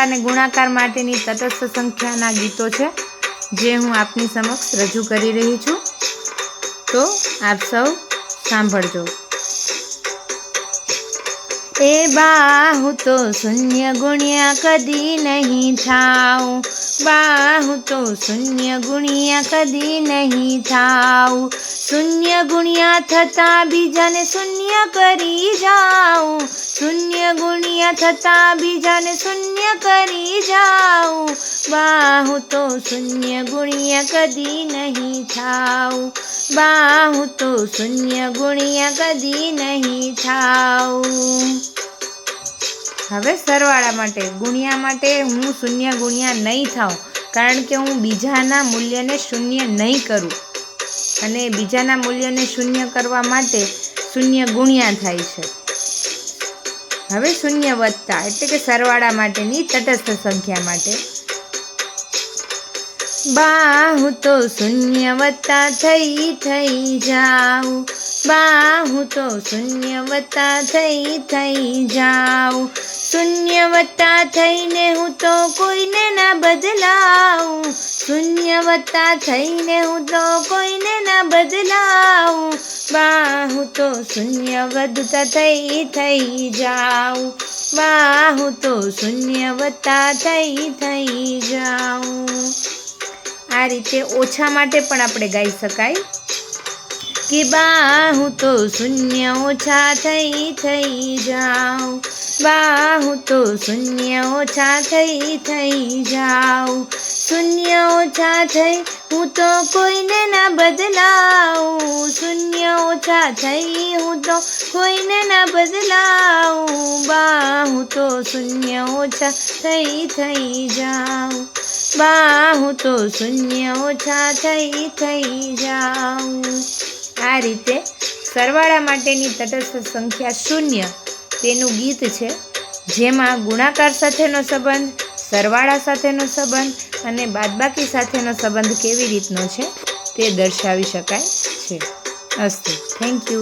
અને ગુણાકાર માટેની તટસ્થ સંખ્યાના ગીતો છે, જે હું આપની સમક્ષ રજૂ કરી રહી છું. તો આપ સૌ સાંભળજો. એ બાહુ તો શૂન્ય ગુણ્યા કદી નહીં થાઉં. બાહુ તો શૂન્ય ગુણ્યા કદી નહીં થાઉં. શૂન્ય ગુણ્યા થતાં બીજાને શૂન્ય કરી જાઉં. શૂન્ય ગુણ્યા થતાં બીજાને શૂન્ય કરી જાઉં. બાહુ તો શૂન્ય ગુણ્યા કદી નહીં થાઉં. બાહુ તો શૂન્ય ગુણ્યા કદી નહીં થાઉં. હવે સરવાળા માટે, ગુણ્યા માટે હું શૂન્ય ગુણ્યા નહીં થાઉં, કારણ કે હું બીજાના મૂલ્યને શૂન્ય નહીં કરું. અને બીજાના મૂલ્યને શૂન્ય કરવા માટે શૂન્ય ગુણ્યા થાય છે. હવે શૂન્ય વત્તા એટલે કે સરવાળા માટેની તટસ્થ સંખ્યા માટે. બાહુ તો શૂન્ય વત્તા થઈ થઈ જાઉં. બાહુ તો શૂન્ય વત્તા થઈ થઈ જાઉં. શૂન્ય વત્તા થઈને હું તો કોઈને ના બદલાવું શૂન્ય વત્તા થઈને હું તો કોઈને શૂન્ય વધતા થઈ થઈ જાઉં. બાહુ તો શૂન્ય વધતા થઈ થઈ જાઉં. આ રીતે ઓછા માટે પણ આપણે ગાઈ શકાય. કે બાહુ તો શૂન્ય ઓછા થઈ થઈ જાઉં. બાહુ તો શૂન્ય ઓછા થઈ થઈ જાઉં. શૂન્ય ઓછા થઈ હું તો કોઈને ના બદલાવું. શૂન્ય ઓછા થઈ હું તો કોઈને ના બદલાવું. બાહું તો શૂન્ય ઓછા થઈ થઈ જાઉં. બાહું તો શૂન્ય ઓછા થઈ થઈ જાઉં. આ રીતે સરવાળા માટેની તટસ્થ સંખ્યા શૂન્ય. તેનું ગીત છે, જેમાં ગુણાકાર સાથેનો સંબંધ, સરવાળા સાથેનો સંબંધ અને બાદબાકી સાથેનો સંબંધ કેવી રીતનો છે તે દર્શાવી શકાય છે. अस्तु थँक्यू